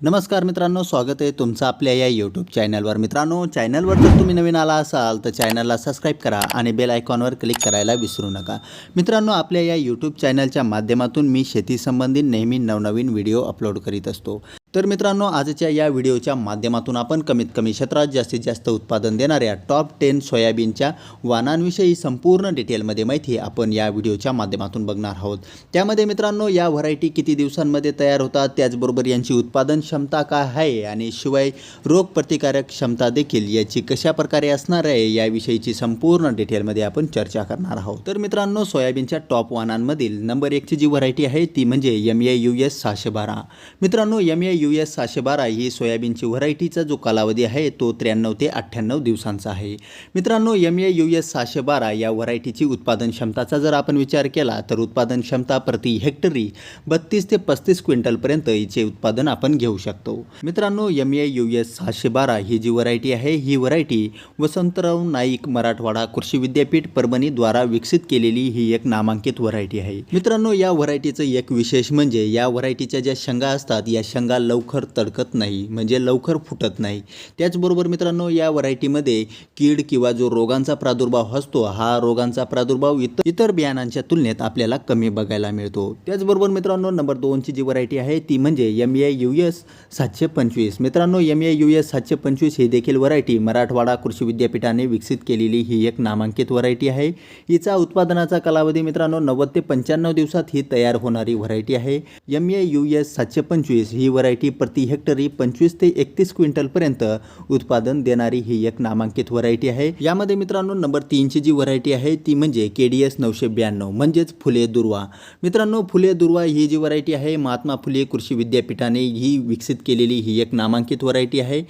नमस्कार मित्रांनो स्वागत आहे तुमचं आपल्या या यूट्यूब चॅनलवर मित्रांनो चॅनलवर जर तुम्ही नवीन आला असाल तर चॅनलला सबस्क्राईब करा आणि बेल आयकॉनवर क्लिक करायला विसरू नका. मित्रांनो आपल्या या यूट्यूब चॅनलच्या माध्यमातून मी शेतीसंबंधी नेहमी नवनवीन व्हिडिओ अपलोड करीत असतो. तर मित्रांनो आजच्या या व्हिडिओच्या माध्यमातून आपण कमीत कमी क्षेत्रात जास्तीत जास्त उत्पादन देणाऱ्या टॉप टेन सोयाबीनच्या वाणांविषयी संपूर्ण डिटेलमध्ये माहिती आपण या व्हिडिओच्या माध्यमातून बघणार आहोत. त्यामध्ये मित्रांनो या व्हरायटी किती दिवसांमध्ये तयार होतात त्याचबरोबर यांची उत्पादन क्षमता काय आहे आणि शिवाय रोगप्रतिकारक क्षमता देखील याची कशा प्रकारे असणार आहे याविषयीची संपूर्ण डिटेलमध्ये आपण चर्चा करणार आहोत. तर मित्रांनो सोयाबीनच्या टॉप वाणांमधील नंबर एकची जी व्हरायटी आहे ती म्हणजे एम ए यू एस सहाशे बारा. मित्रांनो एम ए यू एस सहाशे बारा ही सोयाबीनची व्हरायटीचा जो कालावधी आहे तो त्र्याण्णव ते अठ्ठ्याण्णव दिवसांचा आहे. मित्रांनो एम ए यू एस सहाशे बारा या व्हरायटीची उत्पादन क्षमताचा जर आपण विचार केला तर उत्पादन क्षमता प्रति हेक्टरी बत्तीस ते पस्तीस क्विंटलपर्यंत हिचे उत्पादन आपण घेऊ शकतो. मित्रांनो एम ए यू एस सहाशे बारा ही जी व्हरायटी आहे ही व्हरायटी वसंतराव नाईक मराठवाडा कृषी विद्यापीठ परभणीद्वारा विकसित केलेली ही एक नामांकित व्हरायटी आहे. मित्रांनो या व्हरायटीचं एक विशेष म्हणजे या व्हरायटीच्या ज्या शंगा असतात या शंगा लवकर तडकत नाही म्हणजे लवकर फुटत नाही. त्याचबरोबर मित्रांनो या व्हरायटीमध्ये कीड किंवा जो रोगांचा प्रादुर्भाव असतो हा रोगांचा प्रादुर्भाव इतर इतर बियाणांच्या तुलनेत आपल्याला कमी बघायला मिळतो. त्याचबरोबर मित्रांनो नंबर दोनची जी व्हरायटी आहे ती म्हणजे एम ए यू एस सातशे पंचवीस. मित्रांनो एम ए यू एस सातशे पंचवीस ही देखील व्हरायटी मराठवाडा कृषी विद्यापीठाने विकसित केलेली ही एक नामांकित व्हरायटी आहे. हिचा उत्पादनाचा कालावधी मित्रांनो नव्वद ते पंच्याण्णव दिवसात ही तयार होणारी व्हरायटी आहे. एम ए यू एस सातशे पंचवीस ही व्हरायटी प्रति हेक्टरी पंचवीस ते एकतीस क्विंटलपर्यंत उत्पादन देणारी ही एक नामांकित व्हरायटी आहे. यामध्ये मित्रांनो नंबर तीनची जी व्हरायटी आहे ती म्हणजे के डी एस नऊशे ब्याण्णव म्हणजेच फुले दुर्वा. मित्रांनो फुले दुर्वा ही जी व्हरायटी आहे महात्मा फुले कृषी विद्यापीठाने ही विकसित केलेली ही एक नामांकित व्हरायटी आहे.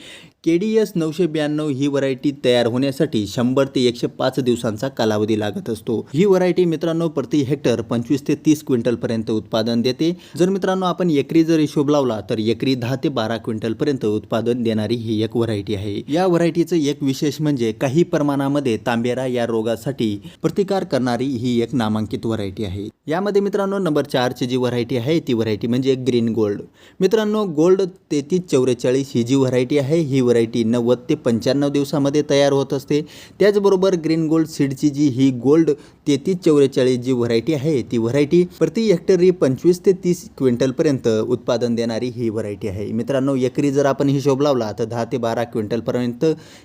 के डी एस नऊशे ब्याण्णव ही व्हरायटी तयार होण्यासाठी शंभर ते एकशे पाच दिवसांचा कालावधी लागत असतो. ही व्हरायटी मित्रांनो प्रति हेक्टर पंचवीस ते तीस क्विंटलपर्यंत उत्पादन देते. जर मित्रांनो आपण एकरी जर हिशोब लावला तर एकरी दहा ते बारा क्विंटलपर्यंत उत्पादन देणारी ही एक व्हरायटी आहे. या व्हरायटीचं एक विशेष म्हणजे काही प्रमाणामध्ये तांबेरा या रोगासाठी प्रतिकार करणारी ही एक नामांकित व्हरायटी आहे. यामध्ये मित्रांनो नंबर चारची जी व्हरायटी आहे ती व्हरायटी म्हणजे ग्रीन गोल्ड. मित्रांनो गोल्ड तेहतीस चौवेचाळीस ही जी व्हरायटी आहे ही व्हरायटी नव्वद ते पंच्याण्णव दिवसामध्ये तयार होत असते. त्याचबरोबर ग्रीन गोल्ड सीडची जी ही गोल्ड तेहतीस चौवेचाळीस जी व्हरायटी आहे ती व्हरायटी प्रति हेक्टरी पंचवीस ते तीस क्विंटलपर्यंत उत्पादन देणारी ही व्हरायटी आहे. मित्रांनो एकरी जर आपण हिशोब लावला तर दहा ते बारा क्विंटलपर्यंत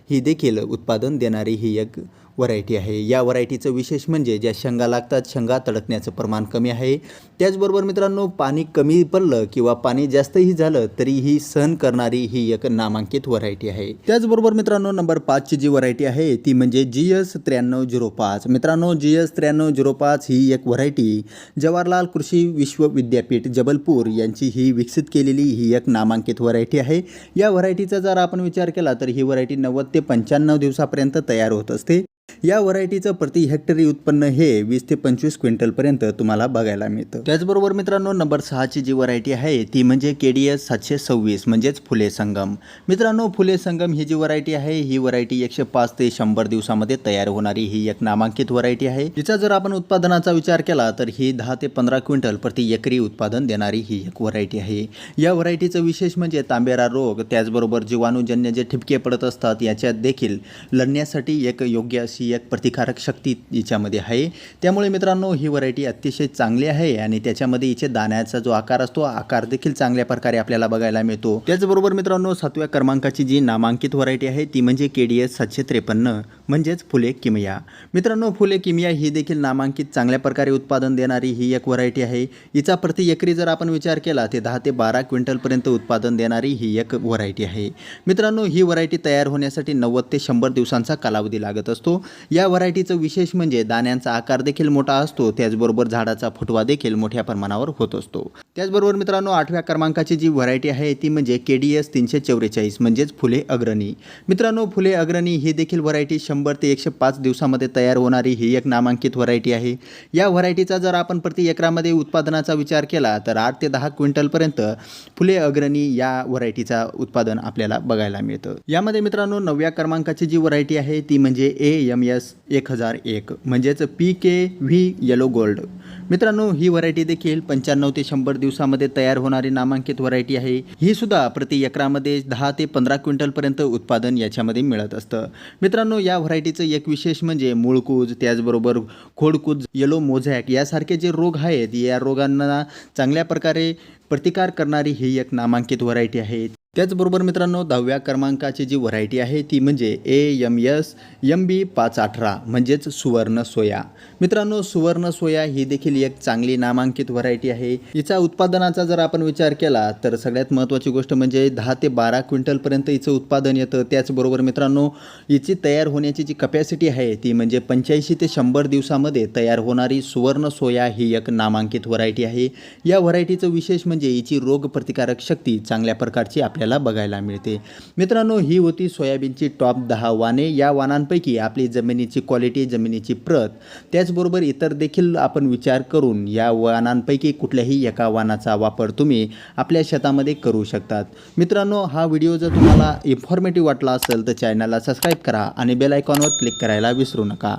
ही देखील उत्पादन देणारी ही एक व्हरायटी आहे. या व्हरायटीचं विशेष म्हणजे ज्या शेंगा लागतात शेंगा तडकण्याचं प्रमाण कमी आहे. त्याचबरोबर मित्रांनो पाणी कमी पडलं किंवा पाणी जास्तही झालं तरी ही सहन करणारी ही एक नामांकित व्हरायटी आहे. त्याचबरोबर मित्रांनो नंबर पाचची जी व्हरायटी आहे ती म्हणजे जी एस त्र्याण्णव झिरो पाच. मित्रांनो जी एस त्र्याण्णव झिरो पाच ही एक व्हरायटी जवाहरलाल कृषी विश्वविद्यापीठ जबलपूर यांची ही विकसित केलेली ही एक नामांकित व्हरायटी आहे. या व्हरायटीचा जर आपण विचार केला तर ही व्हरायटी नव्वद ते पंच्याण्णव दिवसापर्यंत तयार होत असते. या व्हरायटीचं प्रति हेक्टरी उत्पन्न हे वीस ते पंचवीस क्विंटलपर्यंत तुम्हाला बघायला मिळतं. त्याचबरोबर मित्रांनो नंबर सहाची जी व्हरायटी आहे ती म्हणजे के डी एस सातशे सव्वीस म्हणजेच फुले संगम. मित्रांनो फुले संगम ही जी व्हरायटी आहे ही व्हरायटी एकशे पाच ते शंभर दिवसामध्ये तयार होणारी ही एक नामांकित व्हरायटी आहे. तिचा जर आपण उत्पादनाचा विचार केला तर ही दहा ते पंधरा क्विंटल प्रति एकरी उत्पादन देणारी ही एक व्हरायटी आहे. या व्हरायटीचं विशेष म्हणजे तांबेरा रोग त्याचबरोबर जीवाणूजन्य जे ठिपके पडत असतात याच्यात देखील लढण्यासाठी एक योग्य अशी एक प्रतिकारक शक्ती हिच्यामध्ये आहे. त्यामुळे मित्रांनो ही व्हरायटी अतिशय चांगली आहे आणि त्याच्यामध्ये हिचे दाण्याचा जो आकार असतो आकार देखील चांगल्या प्रकारे आपल्याला बघायला मिळतो. त्याचबरोबर मित्रांनो सातव्या क्रमांकाची जी नामांकित व्हरायटी आहे ती म्हणजे के डी एस सातशे त्रेपन्न. म्हणजेच फुले किमया. मित्रांनो फुले किमया ही देखील नामांकित चांगल्या प्रकारे उत्पादन देणारी ही एक व्हरायटी आहे. हिचा प्रति एकरी जर आपण विचार केला ते दहा ते बारा क्विंटलपर्यंत उत्पादन देणारी ही एक व्हरायटी आहे. मित्रांनो ही व्हरायटी तयार होण्यासाठी नव्वद ते शंभर दिवसांचा कालावधी लागत असतो. या व्हरायटीचं विशेष म्हणजे दाण्यांचा आकार देखील मोठा असतो त्याचबरोबर झाडाचा फुटवा देखील मोठ्या प्रमाणावर होत असतो. त्याचबरोबर मित्रांनो आठव्या क्रमांकाची जी व्हरायटी आहे ती म्हणजे के डी एस तीनशे चौवेचाळीस म्हणजेच फुले अग्रणी. मित्रांनो फुले अग्रणी ही देखील व्हरायटी शंभर ते एकशे पाच दिवसामध्ये तयार होणारी ही एक नामांकित व्हरायटी आहे. या व्हरायटीचा जर आपण प्रति एकरामध्ये उत्पादनाचा विचार केला तर आठ ते दहा क्विंटलपर्यंत फुले अग्रणी या व्हरायटीचा उत्पादन आपल्याला बघायला मिळतं. यामध्ये मित्रांनो नवव्या क्रमांकाची जी व्हरायटी आहे ती म्हणजे ए एम एस एक हजार एक. म्हणजेच P K V yellow gold मित्रांनो ही व्हरायटी देखील पंच्याण्णव ते शंभर दिवसामध्ये तयार होणारी नामांकित व्हरायटी आहे. ही सुद्धा प्रति एकरामध्ये दहा ते पंधरा क्विंटलपर्यंत उत्पादन याच्यामध्ये मिळत असतं. मित्रांनो या व्हरायटीचं एक विशेष म्हणजे मूळकूज त्याचबरोबर खोडकूज येलो मोझॅक यासारखे जे रोग आहेत या रोगांना चांगल्या प्रकारे प्रतिकार करणारी ही एक नामांकित व्हरायटी आहे. त्याचबरोबर मित्रांनो दहाव्या क्रमांकाची जी व्हरायटी आहे ती म्हणजे A M S M B पाच अठरा म्हणजेच सुवर्ण सोया. मित्रांनो सुवर्ण सोया ही देखील एक चांगली नामांकित व्हरायटी आहे. हिचा उत्पादनाचा जर आपण विचार केला तर सगळ्यात महत्त्वाची गोष्ट म्हणजे दहा ते बारा क्विंटलपर्यंत हिचं उत्पादन येतं. त्याचबरोबर मित्रांनो हिची तयार होण्याची जी कपॅसिटी आहे ती म्हणजे पंच्याऐंशी ते शंभर दिवसामध्ये तयार होणारी सुवर्ण सोया ही एक नामांकित व्हरायटी आहे. या व्हरायटीचं विशेष म्हणजे हिची रोगप्रतिकारक शक्ती चांगल्या प्रकारची आपल्या आपल्याला बघायला मिळते. मित्रांनो ही होती सोयाबीनची टॉप दहा वाने. या वानांपैकी आपली जमिनीची क्वालिटी जमिनीची प्रत त्याचबरोबर इतर देखील आपण विचार करून या वानांपैकी कुठल्याही एका वानाचा वापर तुम्ही आपल्या शेतामध्ये करू शकतात. मित्रांनो हा व्हिडिओ जर तुम्हाला इन्फॉर्मेटिव्ह वाटला असेल तर चॅनलला सबस्क्राईब करा आणि बेल आयकॉनवर क्लिक करायला विसरू नका.